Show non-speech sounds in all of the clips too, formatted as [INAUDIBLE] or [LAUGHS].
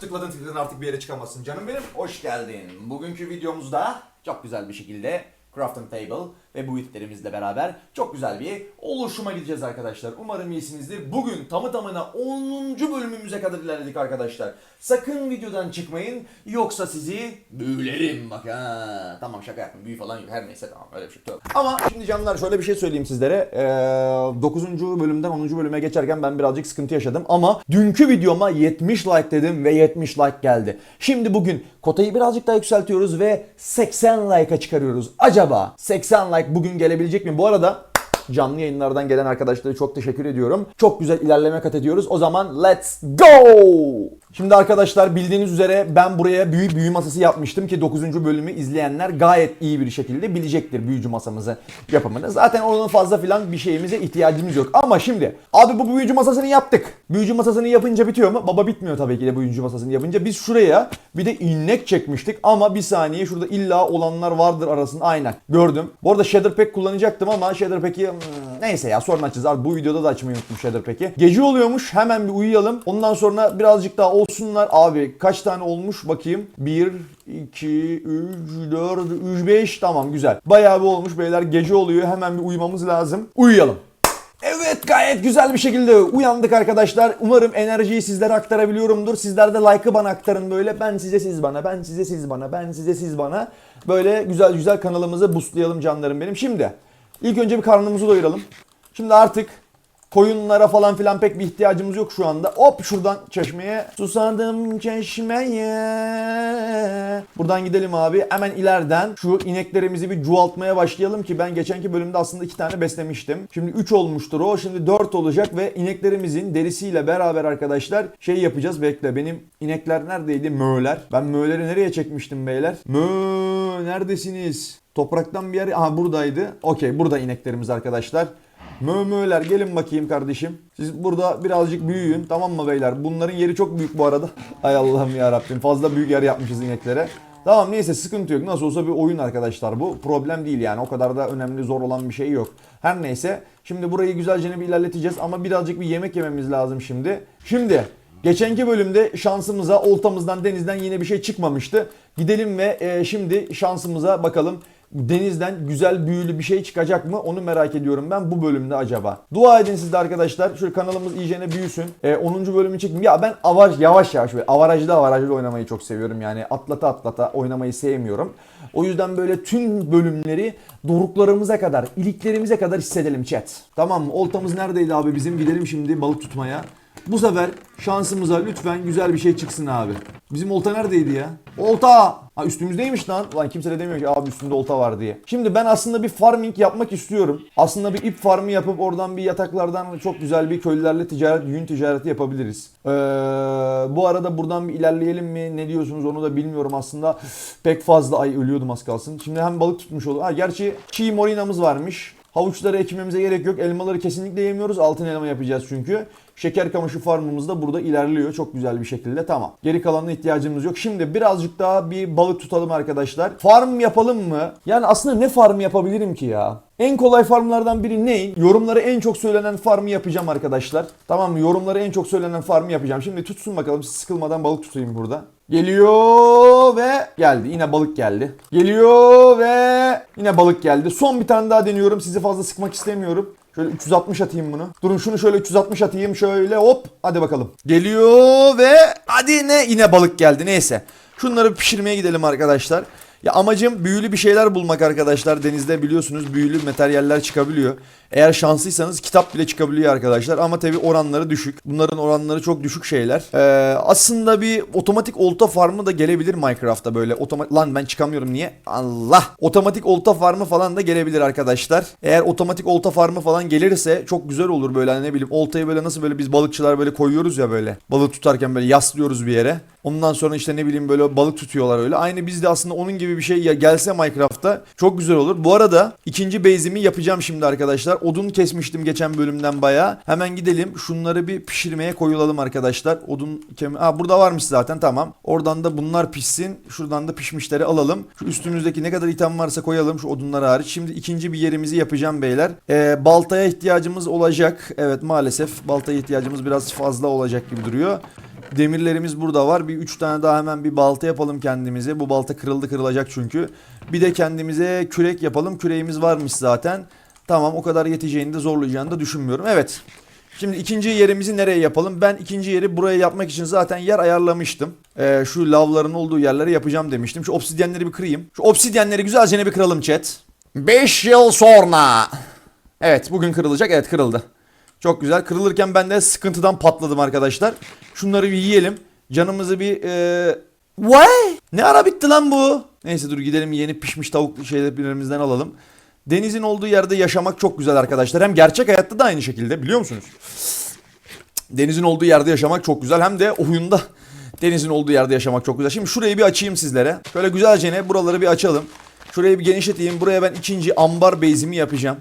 Tıkladın tıkladın artık bir yere çıkamazsın canım benim. Hoş geldin. Bugünkü videomuzda çok güzel bir şekilde Crafting Table ve bu itlerimizle beraber çok güzel bir oluşuma gideceğiz arkadaşlar. Umarım iyisinizdir. Bugün tamı tamına 10. bölümümüze kadar ilerledik arkadaşlar. Sakın videodan çıkmayın yoksa sizi büyülerim bak ha. Tamam şaka yaptım büyü falan yok her neyse tamam öyle bir şey yok. Ama şimdi canlar şöyle bir şey söyleyeyim sizlere. Ee, 9. bölümden 10. bölüme geçerken ben birazcık sıkıntı yaşadım ama dünkü videoma 70 like dedim ve 70 like geldi. Şimdi bugün kotayı birazcık daha yükseltiyoruz ve 80 like'a çıkarıyoruz. Acaba 80 like bugün gelebilecek mi? Bu arada canlı yayınlardan gelen arkadaşlara çok teşekkür ediyorum. Çok güzel ilerleme kat ediyoruz. O zaman let's go! Şimdi arkadaşlar bildiğiniz üzere ben buraya büyü büyü masası yapmıştım ki 9. bölümü izleyenler gayet iyi bir şekilde bilecektir büyücü masamızı yapımını. Zaten onun fazla filan bir şeyimize ihtiyacımız yok. Ama şimdi abi bu büyücü masasını yaptık. Büyücü masasını yapınca bitiyor mu? Baba bitmiyor tabii ki de büyücü masasını yapınca. Biz şuraya bir de innek çekmiştik ama bir saniye şurada illa olanlar vardır arasında. Aynen gördüm. Bu arada Shader Pack kullanacaktım ama Shader Pack'i hmm, neyse ya sonra açacağız. Bu videoda da açmayı unuttum Shader Pack'i. Gece oluyormuş hemen bir uyuyalım. Ondan sonra birazcık daha olsunlar. Abi kaç tane olmuş bakayım. 1, 2, 3, 4, 3, 5 tamam güzel. Bayağı bir olmuş beyler. Gece oluyor hemen bir uyumamız lazım. Uyuyalım. Evet gayet güzel bir şekilde uyandık arkadaşlar. Umarım enerjiyi sizlere aktarabiliyorumdur. Sizler de like'ı bana aktarın böyle. Ben size siz bana, ben size siz bana, ben size siz bana. Böyle güzel güzel kanalımızı boostlayalım canlarım benim. Şimdi ilk önce bir karnımızı doyuralım. Şimdi artık koyunlara falan filan pek bir ihtiyacımız yok şu anda. Hop şuradan çeşmeye. Susadım çeşmeye. Buradan gidelim abi. Hemen ileriden şu ineklerimizi bir çoğaltmaya başlayalım ki ben geçenki bölümde aslında iki tane beslemiştim. Şimdi 3 olmuştur o. Şimdi 4 olacak ve ineklerimizin derisiyle beraber arkadaşlar şey yapacağız. Bekle benim inekler neredeydi? Möğler. Ben möğleri nereye çekmiştim beyler? Mö neredesiniz? Topraktan bir yer... Aha buradaydı. Okey burada ineklerimiz arkadaşlar. Mömöler gelin bakayım kardeşim. Siz burada birazcık büyüyün tamam mı beyler? Bunların yeri çok büyük bu arada. [LAUGHS] Ay Allah'ım ya Rabbim fazla büyük yer yapmışız ineklere. Tamam neyse sıkıntı yok. Nasıl olsa bir oyun arkadaşlar bu. Problem değil yani. O kadar da önemli zor olan bir şey yok. Her neyse. Şimdi burayı güzelce bir ilerleteceğiz ama birazcık bir yemek yememiz lazım şimdi. Şimdi Geçenki bölümde şansımıza oltamızdan denizden yine bir şey çıkmamıştı. Gidelim ve e, şimdi şansımıza bakalım denizden güzel büyülü bir şey çıkacak mı onu merak ediyorum ben bu bölümde acaba. Dua edin siz de arkadaşlar. Şöyle kanalımız iyicene büyüsün. E, 10. bölümü çekin. Ya ben avar yavaş yavaş böyle avarajlı avarajlı oynamayı çok seviyorum. Yani atlata atlata oynamayı sevmiyorum. O yüzden böyle tüm bölümleri doruklarımıza kadar, iliklerimize kadar hissedelim chat. Tamam mı? Oltamız neredeydi abi bizim? Gidelim şimdi balık tutmaya. Bu sefer şansımıza lütfen güzel bir şey çıksın abi. Bizim olta neredeydi ya? Olta! Ha üstümüzdeymiş lan. Lan kimse de demiyor ki abi üstünde olta var diye. Şimdi ben aslında bir farming yapmak istiyorum. Aslında bir ip farmı yapıp oradan bir yataklardan çok güzel bir köylülerle ticaret, yün ticareti yapabiliriz. Ee, bu arada buradan bir ilerleyelim mi? Ne diyorsunuz onu da bilmiyorum aslında. Pek fazla ay ölüyordum az kalsın. Şimdi hem balık tutmuş olur. Ha gerçi çiğ morinamız varmış. Havuçları ekmemize gerek yok. Elmaları kesinlikle yemiyoruz. Altın elma yapacağız çünkü. Şeker kamışı farmımız da burada ilerliyor çok güzel bir şekilde. Tamam. Geri kalanına ihtiyacımız yok. Şimdi birazcık daha bir balık tutalım arkadaşlar. Farm yapalım mı? Yani aslında ne farm yapabilirim ki ya? En kolay farmlardan biri ne? Yorumlara en çok söylenen farmı yapacağım arkadaşlar. Tamam mı? Yorumlara en çok söylenen farmı yapacağım. Şimdi tutsun bakalım. Sıkılmadan balık tutayım burada. Geliyor ve geldi. Yine balık geldi. Geliyor ve yine balık geldi. Son bir tane daha deniyorum. Sizi fazla sıkmak istemiyorum. Şöyle 360 atayım bunu. Durun şunu şöyle 360 atayım şöyle hop. Hadi bakalım. Geliyor ve hadi ne yine balık geldi neyse. Şunları pişirmeye gidelim arkadaşlar. Ya amacım büyülü bir şeyler bulmak arkadaşlar. Denizde biliyorsunuz büyülü materyaller çıkabiliyor. Eğer şanslıysanız kitap bile çıkabiliyor arkadaşlar. Ama tabi oranları düşük. Bunların oranları çok düşük şeyler. Ee, aslında bir otomatik olta farmı da gelebilir Minecraft'ta böyle. Otomatik Lan ben çıkamıyorum niye? Allah. Otomatik olta farmı falan da gelebilir arkadaşlar. Eğer otomatik olta farmı falan gelirse çok güzel olur böyle hani ne bileyim oltayı böyle nasıl böyle biz balıkçılar böyle koyuyoruz ya böyle. Balık tutarken böyle yaslıyoruz bir yere. Ondan sonra işte ne bileyim böyle balık tutuyorlar öyle. Aynı biz de aslında onun gibi bir şey gelse Minecraft'ta çok güzel olur. Bu arada ikinci base'imi yapacağım şimdi arkadaşlar. Odun kesmiştim geçen bölümden bayağı. Hemen gidelim şunları bir pişirmeye koyulalım arkadaşlar. Odun kemi... Aa burada varmış zaten tamam. Oradan da bunlar pişsin. Şuradan da pişmişleri alalım. Şu üstümüzdeki ne kadar item varsa koyalım şu odunlar hariç. Şimdi ikinci bir yerimizi yapacağım beyler. Ee, baltaya ihtiyacımız olacak. Evet maalesef baltaya ihtiyacımız biraz fazla olacak gibi duruyor. Demirlerimiz burada var. Bir üç tane daha hemen bir balta yapalım kendimize. Bu balta kırıldı kırılacak çünkü. Bir de kendimize kürek yapalım. Küreğimiz varmış zaten. Tamam o kadar yeteceğini de zorlayacağını da düşünmüyorum. Evet. Şimdi ikinci yerimizi nereye yapalım? Ben ikinci yeri buraya yapmak için zaten yer ayarlamıştım. Ee, şu lavların olduğu yerlere yapacağım demiştim. Şu obsidyenleri bir kırayım. Şu obsidyenleri güzelce bir kıralım chat. 5 yıl sonra. Evet bugün kırılacak. Evet kırıldı. Çok güzel. Kırılırken ben de sıkıntıdan patladım arkadaşlar. Şunları bir yiyelim. Canımızı bir... E... Vay! Ne ara bitti lan bu? Neyse dur gidelim yeni pişmiş tavuk şeylerimizden alalım. Denizin olduğu yerde yaşamak çok güzel arkadaşlar. Hem gerçek hayatta da aynı şekilde biliyor musunuz? Denizin olduğu yerde yaşamak çok güzel. Hem de oyunda denizin olduğu yerde yaşamak çok güzel. Şimdi şurayı bir açayım sizlere. Şöyle güzelce ne buraları bir açalım. Şurayı bir genişleteyim. Buraya ben ikinci ambar base'imi yapacağım.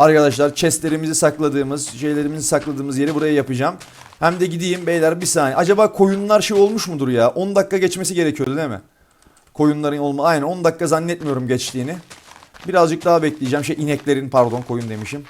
Arkadaşlar chestlerimizi sakladığımız, şeylerimizi sakladığımız yeri buraya yapacağım. Hem de gideyim beyler bir saniye. Acaba koyunlar şey olmuş mudur ya? 10 dakika geçmesi gerekiyordu değil mi? Koyunların olma aynen 10 dakika zannetmiyorum geçtiğini. Birazcık daha bekleyeceğim. Şey ineklerin pardon koyun demişim.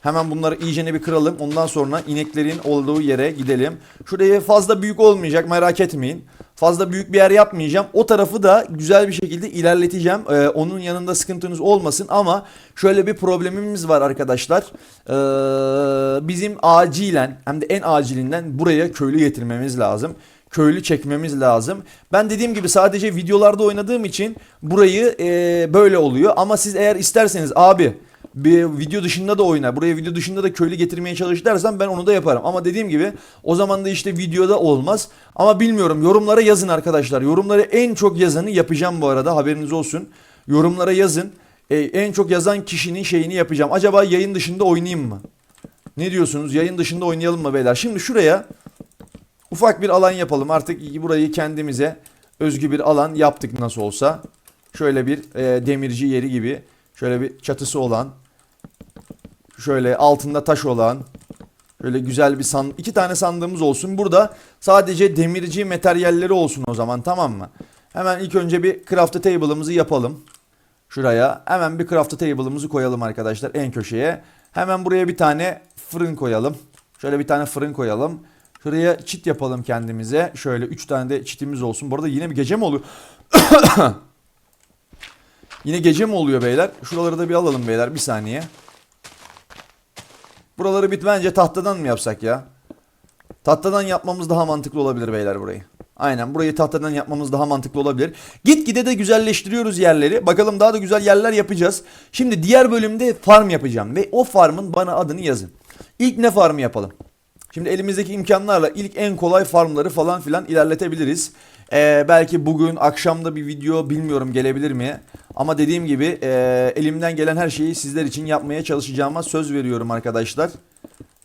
Hemen bunları iyicene bir kıralım. Ondan sonra ineklerin olduğu yere gidelim. Şuraya fazla büyük olmayacak merak etmeyin. Fazla büyük bir yer yapmayacağım. O tarafı da güzel bir şekilde ilerleteceğim. Ee, onun yanında sıkıntınız olmasın ama şöyle bir problemimiz var arkadaşlar. Ee, bizim acilen hem de en acilinden buraya köylü getirmemiz lazım köylü çekmemiz lazım. Ben dediğim gibi sadece videolarda oynadığım için burayı e, böyle oluyor. Ama siz eğer isterseniz abi bir video dışında da oyna. Buraya video dışında da köylü getirmeye çalış dersen ben onu da yaparım. Ama dediğim gibi o zaman da işte videoda olmaz. Ama bilmiyorum yorumlara yazın arkadaşlar. Yorumları en çok yazanı yapacağım bu arada haberiniz olsun. Yorumlara yazın. E, en çok yazan kişinin şeyini yapacağım. Acaba yayın dışında oynayayım mı? Ne diyorsunuz? Yayın dışında oynayalım mı beyler? Şimdi şuraya ufak bir alan yapalım. Artık burayı kendimize özgü bir alan yaptık nasıl olsa. Şöyle bir e, demirci yeri gibi. Şöyle bir çatısı olan. Şöyle altında taş olan. Şöyle güzel bir san iki tane sandığımız olsun. Burada sadece demirci materyalleri olsun o zaman tamam mı? Hemen ilk önce bir craft table'ımızı yapalım. Şuraya hemen bir craft table'ımızı koyalım arkadaşlar en köşeye. Hemen buraya bir tane fırın koyalım. Şöyle bir tane fırın koyalım. Şuraya çit yapalım kendimize. Şöyle 3 tane de çitimiz olsun. Bu arada yine bir gece mi oluyor? [COUGHS] yine gece mi oluyor beyler? Şuraları da bir alalım beyler bir saniye. Buraları bit tahtadan mı yapsak ya? Tahtadan yapmamız daha mantıklı olabilir beyler burayı. Aynen burayı tahtadan yapmamız daha mantıklı olabilir. Gitgide de güzelleştiriyoruz yerleri. Bakalım daha da güzel yerler yapacağız. Şimdi diğer bölümde farm yapacağım. Ve o farmın bana adını yazın. İlk ne farmı yapalım? Şimdi elimizdeki imkanlarla ilk en kolay farmları falan filan ilerletebiliriz. Ee, belki bugün akşamda bir video bilmiyorum gelebilir mi? Ama dediğim gibi e, elimden gelen her şeyi sizler için yapmaya çalışacağıma söz veriyorum arkadaşlar.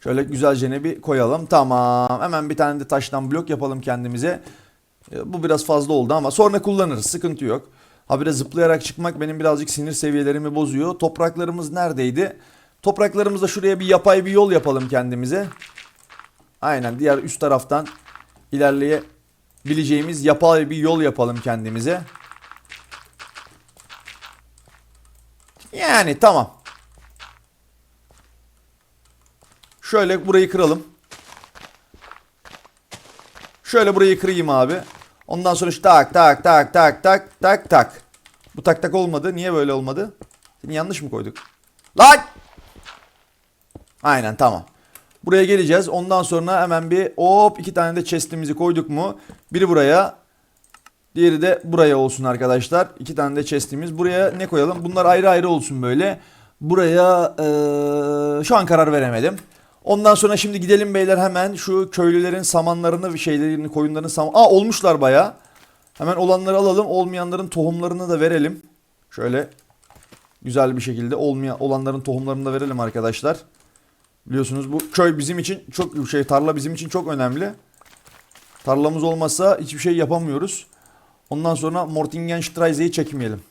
Şöyle güzelce bir koyalım. Tamam. Hemen bir tane de taştan blok yapalım kendimize. Bu biraz fazla oldu ama sonra kullanırız. Sıkıntı yok. Habire zıplayarak çıkmak benim birazcık sinir seviyelerimi bozuyor. Topraklarımız neredeydi? Topraklarımızda şuraya bir yapay bir yol yapalım kendimize. Aynen diğer üst taraftan ilerleyebileceğimiz yapay bir yol yapalım kendimize. Yani tamam. Şöyle burayı kıralım. Şöyle burayı kırayım abi. Ondan sonra şu tak tak tak tak tak tak tak. Bu tak tak olmadı. Niye böyle olmadı? Seni yanlış mı koyduk? Lan! Aynen tamam. Buraya geleceğiz. Ondan sonra hemen bir hop iki tane de chest'imizi koyduk mu? Biri buraya. Diğeri de buraya olsun arkadaşlar. İki tane de chest'imiz. Buraya ne koyalım? Bunlar ayrı ayrı olsun böyle. Buraya ee, şu an karar veremedim. Ondan sonra şimdi gidelim beyler hemen şu köylülerin samanlarını şeylerini koyunların saman... Aa olmuşlar baya. Hemen olanları alalım. Olmayanların tohumlarını da verelim. Şöyle güzel bir şekilde olmayan olanların tohumlarını da verelim arkadaşlar. Biliyorsunuz bu köy bizim için çok şey tarla bizim için çok önemli. Tarlamız olmazsa hiçbir şey yapamıyoruz. Ondan sonra Mortingenstraise'yi çekmeyelim.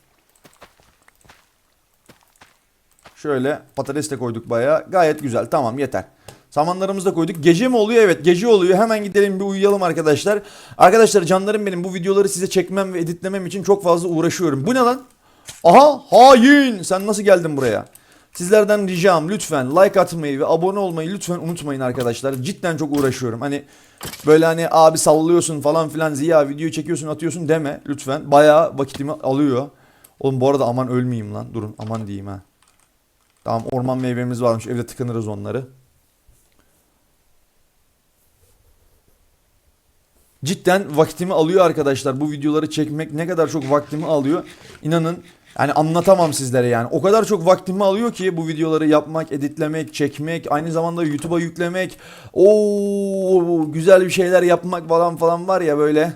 Şöyle patates de koyduk bayağı. Gayet güzel. Tamam yeter. Samanlarımızı da koyduk. Gece mi oluyor? Evet gece oluyor. Hemen gidelim bir uyuyalım arkadaşlar. Arkadaşlar canlarım benim bu videoları size çekmem ve editlemem için çok fazla uğraşıyorum. Bu ne lan? Aha hain. Sen nasıl geldin buraya? Sizlerden ricam lütfen like atmayı ve abone olmayı lütfen unutmayın arkadaşlar. Cidden çok uğraşıyorum. Hani böyle hani abi sallıyorsun falan filan Ziya video çekiyorsun atıyorsun deme lütfen. Bayağı vakitimi alıyor. Oğlum bu arada aman ölmeyeyim lan. Durun aman diyeyim ha. Tamam orman meyvemiz varmış. Evde tıkınırız onları. Cidden vaktimi alıyor arkadaşlar. Bu videoları çekmek ne kadar çok vaktimi alıyor. İnanın yani anlatamam sizlere yani. O kadar çok vaktimi alıyor ki bu videoları yapmak, editlemek, çekmek, aynı zamanda YouTube'a yüklemek. Oo güzel bir şeyler yapmak falan falan var ya böyle.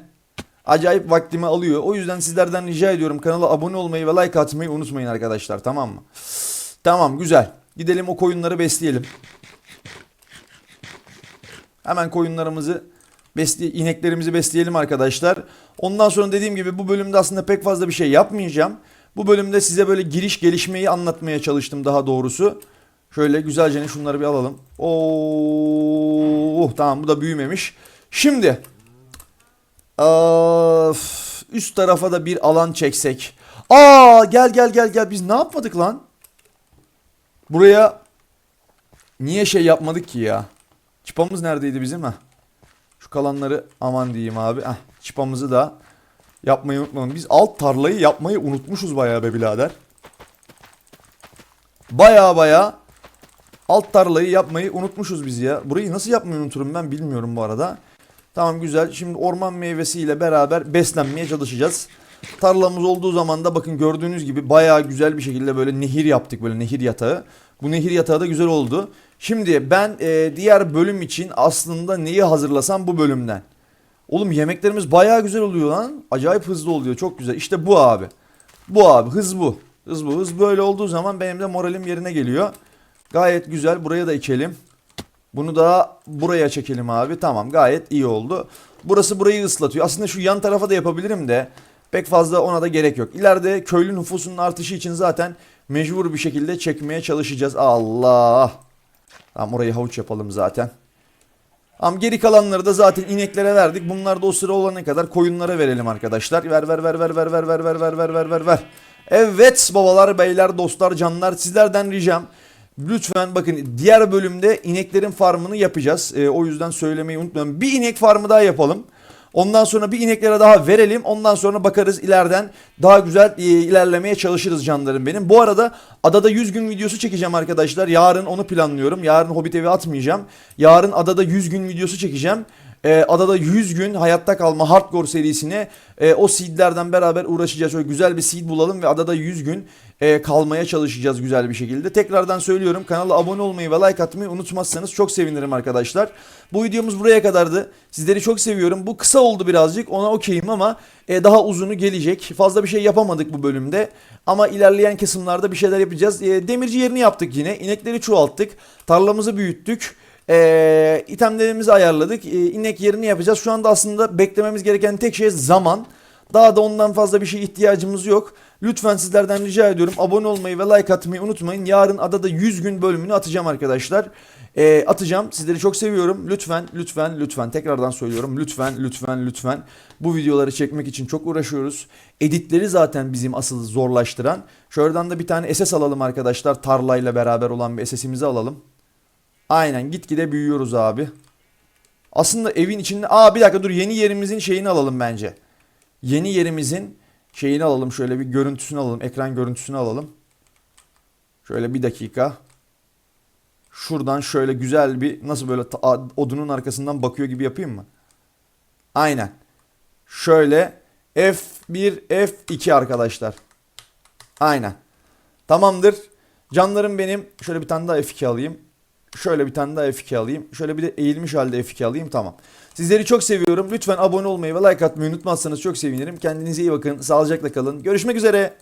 Acayip vaktimi alıyor. O yüzden sizlerden rica ediyorum kanala abone olmayı ve like atmayı unutmayın arkadaşlar tamam mı? Tamam güzel. Gidelim o koyunları besleyelim. Hemen koyunlarımızı besle ineklerimizi besleyelim arkadaşlar. Ondan sonra dediğim gibi bu bölümde aslında pek fazla bir şey yapmayacağım. Bu bölümde size böyle giriş gelişmeyi anlatmaya çalıştım daha doğrusu. Şöyle güzelce şunları bir alalım. Oo, tamam bu da büyümemiş. Şimdi Of, üst tarafa da bir alan çeksek. Aa gel gel gel gel biz ne yapmadık lan? Buraya niye şey yapmadık ki ya? Çıpamız neredeydi bizim ha? Şu kalanları aman diyeyim abi. Heh, çıpamızı da yapmayı unutmayalım. Biz alt tarlayı yapmayı unutmuşuz bayağı be birader. Bayağı bayağı alt tarlayı yapmayı unutmuşuz biz ya. Burayı nasıl yapmayı unuturum ben bilmiyorum bu arada. Tamam güzel. Şimdi orman meyvesiyle beraber beslenmeye çalışacağız. Tarlamız olduğu zaman da bakın gördüğünüz gibi bayağı güzel bir şekilde böyle nehir yaptık böyle nehir yatağı. Bu nehir yatağı da güzel oldu. Şimdi ben e, diğer bölüm için aslında neyi hazırlasam bu bölümden. Oğlum yemeklerimiz bayağı güzel oluyor lan. Acayip hızlı oluyor. Çok güzel. İşte bu abi. Bu abi. Hız bu. Hız bu. Hız böyle olduğu zaman benim de moralim yerine geliyor. Gayet güzel. Buraya da içelim. Bunu da buraya çekelim abi. Tamam gayet iyi oldu. Burası burayı ıslatıyor. Aslında şu yan tarafa da yapabilirim de pek fazla ona da gerek yok. İleride köylü nüfusunun artışı için zaten mecbur bir şekilde çekmeye çalışacağız. Allah. Tamam orayı havuç yapalım zaten. Tamam geri kalanları da zaten ineklere verdik. Bunlar da o sıra olana kadar koyunlara verelim arkadaşlar. Ver ver ver ver ver ver ver ver ver ver ver ver ver. Evet babalar, beyler, dostlar, canlar sizlerden ricam Lütfen bakın diğer bölümde ineklerin farmını yapacağız. Ee, o yüzden söylemeyi unutmayın. Bir inek farmı daha yapalım. Ondan sonra bir ineklere daha verelim. Ondan sonra bakarız ileriden daha güzel e, ilerlemeye çalışırız canlarım benim. Bu arada adada 100 gün videosu çekeceğim arkadaşlar. Yarın onu planlıyorum. Yarın Hobbit evi atmayacağım. Yarın adada 100 gün videosu çekeceğim. Ee, adada 100 gün hayatta kalma hardcore serisine e, o seedlerden beraber uğraşacağız. Şöyle güzel bir seed bulalım ve adada 100 gün e, kalmaya çalışacağız güzel bir şekilde. Tekrardan söylüyorum kanala abone olmayı ve like atmayı unutmazsanız çok sevinirim arkadaşlar. Bu videomuz buraya kadardı. Sizleri çok seviyorum. Bu kısa oldu birazcık ona okeyim ama e, daha uzunu gelecek. Fazla bir şey yapamadık bu bölümde. Ama ilerleyen kısımlarda bir şeyler yapacağız. E, demirci yerini yaptık yine. İnekleri çoğalttık. Tarlamızı büyüttük. E, itemlerimizi ayarladık. E, inek yerini yapacağız. Şu anda aslında beklememiz gereken tek şey zaman. Daha da ondan fazla bir şey ihtiyacımız yok. Lütfen sizlerden rica ediyorum abone olmayı ve like atmayı unutmayın. Yarın adada 100 gün bölümünü atacağım arkadaşlar. E, atacağım. Sizleri çok seviyorum. Lütfen, lütfen, lütfen. Tekrardan söylüyorum. Lütfen, lütfen, lütfen. Bu videoları çekmek için çok uğraşıyoruz. Editleri zaten bizim asıl zorlaştıran. Şuradan da bir tane SS alalım arkadaşlar. Tarlayla beraber olan bir SS'imizi alalım. Aynen gitgide büyüyoruz abi. Aslında evin içinde... Aa bir dakika dur yeni yerimizin şeyini alalım bence. Yeni yerimizin şeyini alalım. Şöyle bir görüntüsünü alalım. Ekran görüntüsünü alalım. Şöyle bir dakika. Şuradan şöyle güzel bir nasıl böyle odunun arkasından bakıyor gibi yapayım mı? Aynen. Şöyle F1 F2 arkadaşlar. Aynen. Tamamdır. Canlarım benim. Şöyle bir tane daha F2 alayım. Şöyle bir tane daha F2 alayım. Şöyle bir de eğilmiş halde F2 alayım. Tamam. Sizleri çok seviyorum. Lütfen abone olmayı ve like atmayı unutmazsanız çok sevinirim. Kendinize iyi bakın. Sağlıcakla kalın. Görüşmek üzere.